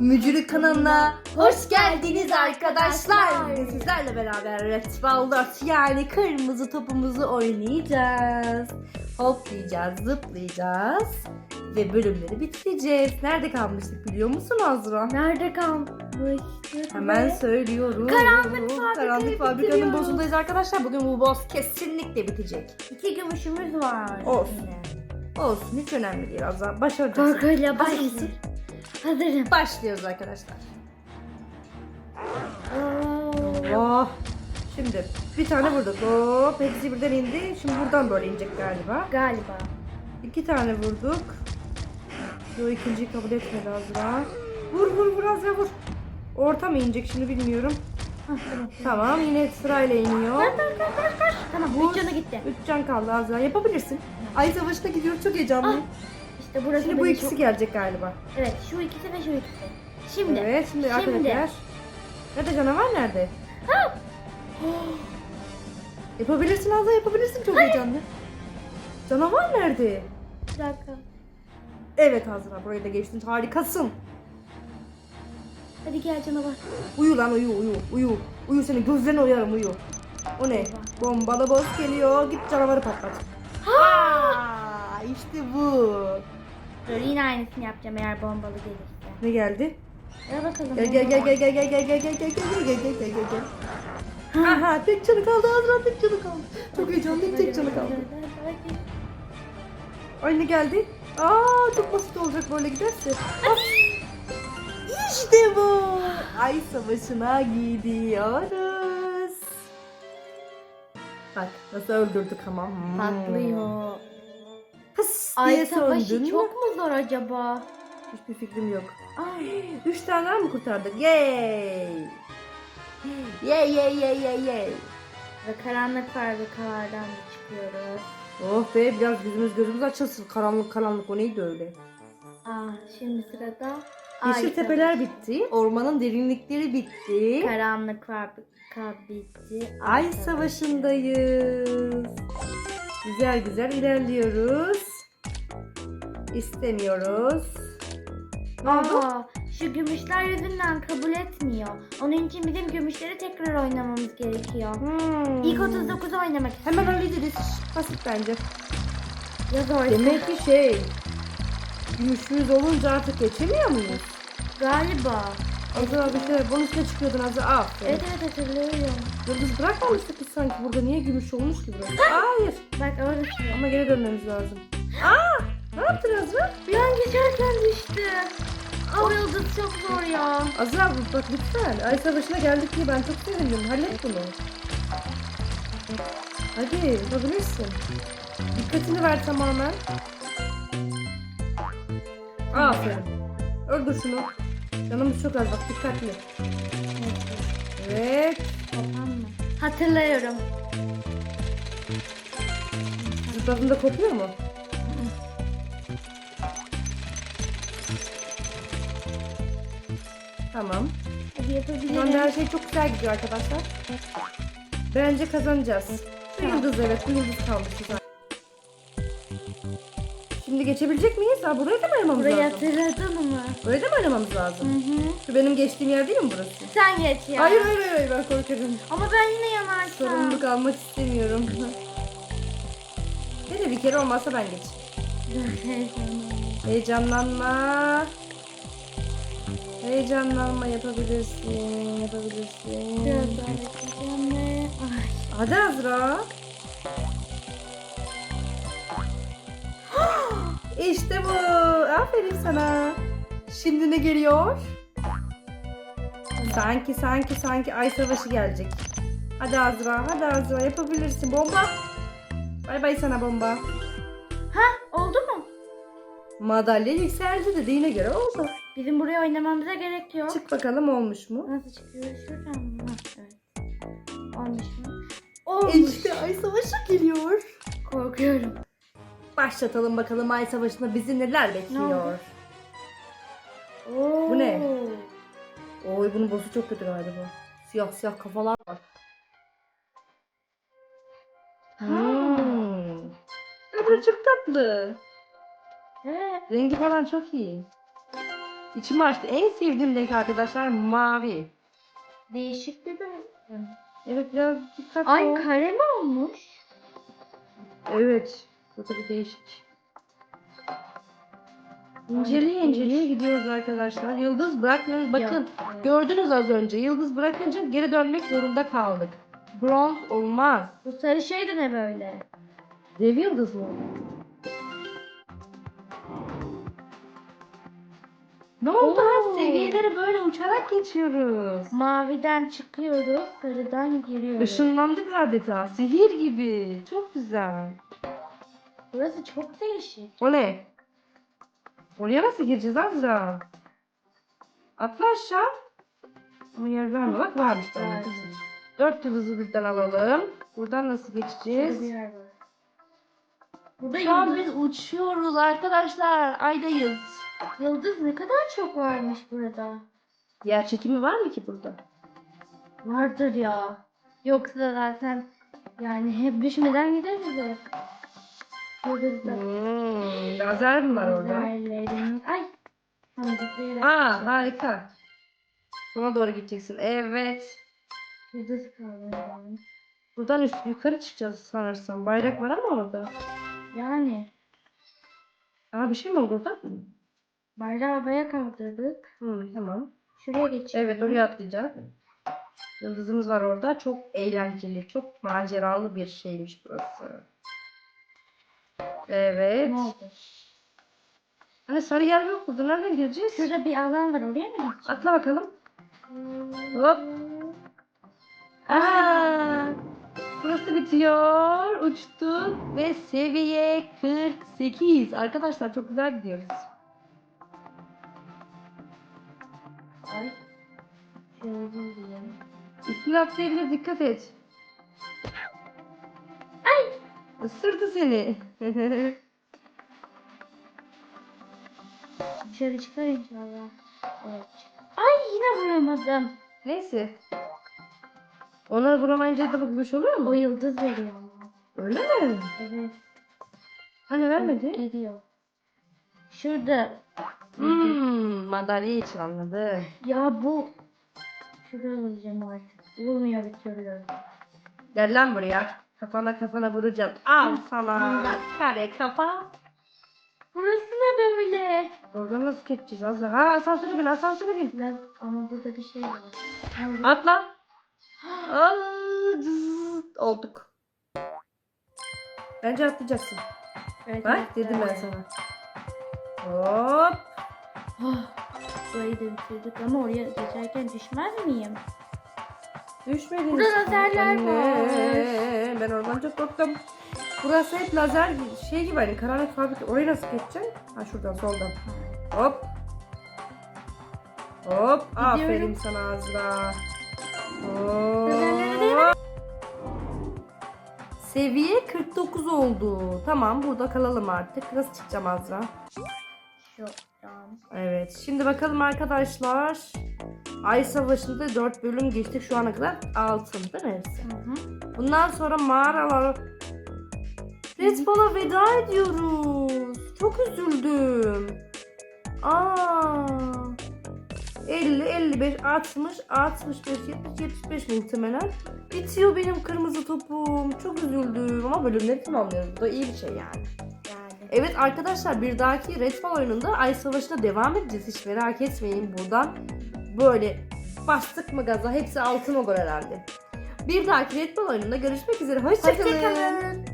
Mücürü kanalına hoş geldiniz arkadaşlar. Bugün sizlerle beraber Red Ball 4 yani kırmızı topumuzu oynayacağız. Hoplayacağız, zıplayacağız ve bölümleri bitireceğiz. Nerede kalmıştık biliyor musun Azra? Nerede kalmıştık? Hemen söylüyorum. Karanlık fabrikayı Karanlık fabrikanın bitiriyoruz. boss'undayız arkadaşlar. Bugün bu boss kesinlikle bitecek. İki gümüşümüz var. Olsun. Olsun hiç önemli değil Azra. Başaracağız. Korkuyla Hazır mısın? Hazırım. Başlıyoruz arkadaşlar. Oo. Oh. Şimdi bir tane vurduk. Hop hepsi birden indi. Şimdi buradan böyle inecek galiba. Galiba. İki tane vurduk. Yo ikinciyi kabul etmedi Azra. Vur vur vur Azra vur. Orta mı inecek şimdi bilmiyorum. Hah, tamam. Tamam yine sırayla iniyor. Tamam. Vur. Üç canı gitti. Üç can kaldı Azra. Yapabilirsin. Ay savaşına gidiyoruz çok heyecanlıyım. İşte burası Şimdi bu beni ikisi çok- gelecek galiba. Evet şu ikisi ve şu ikisi. Şimdi. Evet şimdi arkadaşlar. Nerede canavar nerede? Yapabilirsin Azra yapabilirsin çok heyecanlı. Canavar nerede? Bir dakika. Evet Azra burayı da geçtin harikasın. Hadi gel canavar. Uyu lan uyu uyu uyu. Uyu senin gözlerini oyarım uyu. O ne? Bombalı boss geliyor git canavarı patlat. Ha işte bu. Dur yine aynısını yapacağım eğer bombalı gelirse. Ne geldi? Gel bakalım. Gel gel gel gel gel gel gel gel gel gel gel gel gel gel gel gel. Aha tek canı kaldı Azra tek canı kaldı. Çok heyecanlıyım tek canı kaldı. Ay ne geldi? Aa çok basit olacak böyle giderse. İşte bu. Ay savaşına gidiyoruz. Bak nasıl öldürdük ama. Hmm. Patlıyor. Diye Ay savaşı söndün mü? çok mu zor acaba? Hiçbir fikrim yok. Ay. Üç tane daha mı kurtardık? Yay! Yay yay yay yay yay. Ve karanlık fabrikalardan da çıkıyoruz. Oh be biraz yüzümüz gözümüz açılsın. Karanlık karanlık o neydi öyle? Aa, şimdi sırada Yeşil tepeler bitti. Ormanın derinlikleri bitti. Karanlık fabrika bitti. Ay savaşındayız. Güzel güzel ilerliyoruz. İstemiyoruz. Ne oldu? Aa, şu gümüşler yüzünden kabul etmiyor. Onun için bizim gümüşleri tekrar oynamamız gerekiyor. Hmm. İlk 39 oynamak istiyorum. Hemen hallederiz. Basit bence. Ya zor. Demek ki şey gümüşümüz olunca artık geçemiyor muyuz? Galiba. Azra bir şey bunun üstüne çıkıyordun Azra. Aa. Evet evet hatırlıyorum. Yıldız bırakmamıştık biz sanki burada. Niye gümüş olmuş gibi? Hayır. Bak orası. Ama geri dönmemiz lazım. Aa! Ne yaptın Azra? An geçerken düştü. Ama yıldız çok zor ya. Azra bak lütfen. Ay savaşına geldik diye ben çok sevindim. Hallet bunu. Hadi yapabilirsin. Dikkatini ver tamamen. Aferin. Öldür şunu. Canımız çok az bak dikkatli. Evet. Tamam mı? Hatırlıyorum. Zıpladığında kopuyor mu? Tamam. Hadi Şu anda yapabilirim. her şey çok güzel gidiyor arkadaşlar. Bence kazanacağız. Şu Tamam. yıldız evet bu yıldız kalmış güzel. Şimdi geçebilecek miyiz? Ha, burayı da mı aramamız Burayı lazım? hatırladın mı? Burayı da mı aramamız Hı lazım? hı. Şu benim geçtiğim yer değil mi burası? Sen geç ya. Hayır hayır hayır ben korkarım. Ama ben yine yanarsam. Sorumluluk almak istemiyorum. Neyse bir kere olmazsa ben geç. Heyecanlanma. Heyecanlanma yapabilirsin. Yapabilirsin. Biraz daha bekleyeceğim ve... Ay. Hadi Azra. işte bu. Aferin sana. Şimdi ne geliyor? Sanki sanki sanki ay savaşı gelecek. Hadi Azra, hadi Azra yapabilirsin. Bomba. Bay bay sana bomba. Ha oldu mu? Madalya yükseldi dediğine göre oldu. Bizim buraya oynamamıza gerek yok. Çık bakalım olmuş mu? Nasıl çıkıyor? Şuradan mı? Evet. Olmuş mu? Olmuş. İşte ay savaşı geliyor. Korkuyorum. Başlatalım bakalım ay savaşında bizi neler bekliyor. Oo. Bu ne? Oy bunun bosu çok kötü galiba. Siyah siyah kafalar var. Hmm. Evet çok tatlı. Evet. Rengi falan çok iyi. İçim açtı. En sevdiğim renk arkadaşlar mavi. Değişik bir böyle. Evet biraz dikkatli Ay ol. kare mi olmuş? Evet. Bu da bir değişik. İnceleye inceleye gidiyoruz arkadaşlar. Yıldız bırakmıyoruz. Bakın evet. gördünüz az önce. Yıldız bırakınca geri dönmek zorunda kaldık. Bronz olmaz. Bu sarı şey de ne böyle? Dev yıldız mı? Ne oldu? Oo. Seviyeleri böyle uçarak geçiyoruz. Maviden çıkıyoruz, sarıdan giriyoruz. Işınlandık adeta. Sihir gibi. Çok güzel. Burası çok değişik. O ne? Oraya nasıl gireceğiz Azra? Atla aşağı. Ama yer verme. Bak. Var. Dört yıldızı birden alalım. Buradan nasıl Şurada geçeceğiz? bir yer var. Burada Şu an biz uçuyoruz arkadaşlar. Aydayız. Yıldız ne kadar çok varmış burada. Yer çekimi var mı ki burada? Vardır ya. Yoksa zaten yani hep düşmeden gideriz de. Yıldızda. Hmm, lazer mi var orada? Lazerlerin- Ay. Aa harika. Sona doğru gideceksin. Evet. Yıldız kaldı. Buradan üst yukarı çıkacağız sanırsam. Bayrak var ama orada. Yani Aa bir şey mi oldu orada? Bayrağı havaya kaldırdık. Hı, tamam. Şuraya geçelim. Evet oraya atlayacağız. Yıldızımız var orada. Çok eğlenceli, çok maceralı bir şeymiş burası. Evet. Ne oldu? Hani sarı yer yok burada. Nereden gireceğiz? Şurada bir alan var oraya mı? Atla bakalım. Hop. Aa, burası bitiyor. Uçtuk ve seviye 48. Arkadaşlar çok güzel gidiyoruz. Ay. Şöyle. Üstüne atlayabilir dikkat et. Ay! Isırdı seni. Dışarı çıkar inşallah. Evet. Ay yine vuramadım. Neyse. Ona vuramayınca da bakmış oluyor O mu? yıldız veriyor. Öyle mi? Evet. Hani vermedi? Geliyor. Şurada. Hmm, madalya için anladı. Ya bu. Şurada olacağım artık. Olmuyor bir türlü. Gel lan buraya. Kafana kafana vuracağım. Al sana. Kare kafa. Burası ne böyle? Oradan nasıl geçeceğiz Azra? Ha asansöre bin asansöre bin. Lan ama burada bir şey var. Atla. Aa, cız, olduk. Bence atlayacaksın. Evet, Bak evet, dedim ben evet. sana. Hop. Ah, Burayı da bitirdik ama oraya geçerken düşmez miyim? Düşmedin. Burada lazerler Anne, Ben oradan çok korktum. Burası hep lazer şey gibi hani karanlık fabrika. Oraya nasıl geçeceksin? Ha şuradan soldan. Hop. Hop. Aferin sana Azra. Hop. Seviye 49 oldu. Tamam burada kalalım artık. Nasıl çıkacağım Azra? Evet. Şimdi bakalım arkadaşlar. Ay Savaşı'nda 4 bölüm geçtik şu ana kadar. Altın değil mi hepsi? Hı hı. Bundan sonra mağaralar... Red Bull'a veda ediyoruz. Çok üzüldüm. Aa. 50, 55, 60, 65, 70, 75 muhtemelen. Bitiyor benim kırmızı topum. Çok üzüldüm ama bölümleri tamamlıyoruz. Bu da iyi bir şey. Yani. Evet arkadaşlar bir dahaki Redfall oyununda Ay Savaşı'na devam edeceğiz. Hiç merak etmeyin buradan. Böyle bastık mı gaza hepsi altın olur herhalde. Bir dahaki Redfall oyununda görüşmek üzere. Hoşçakalın. Hoşçakalın.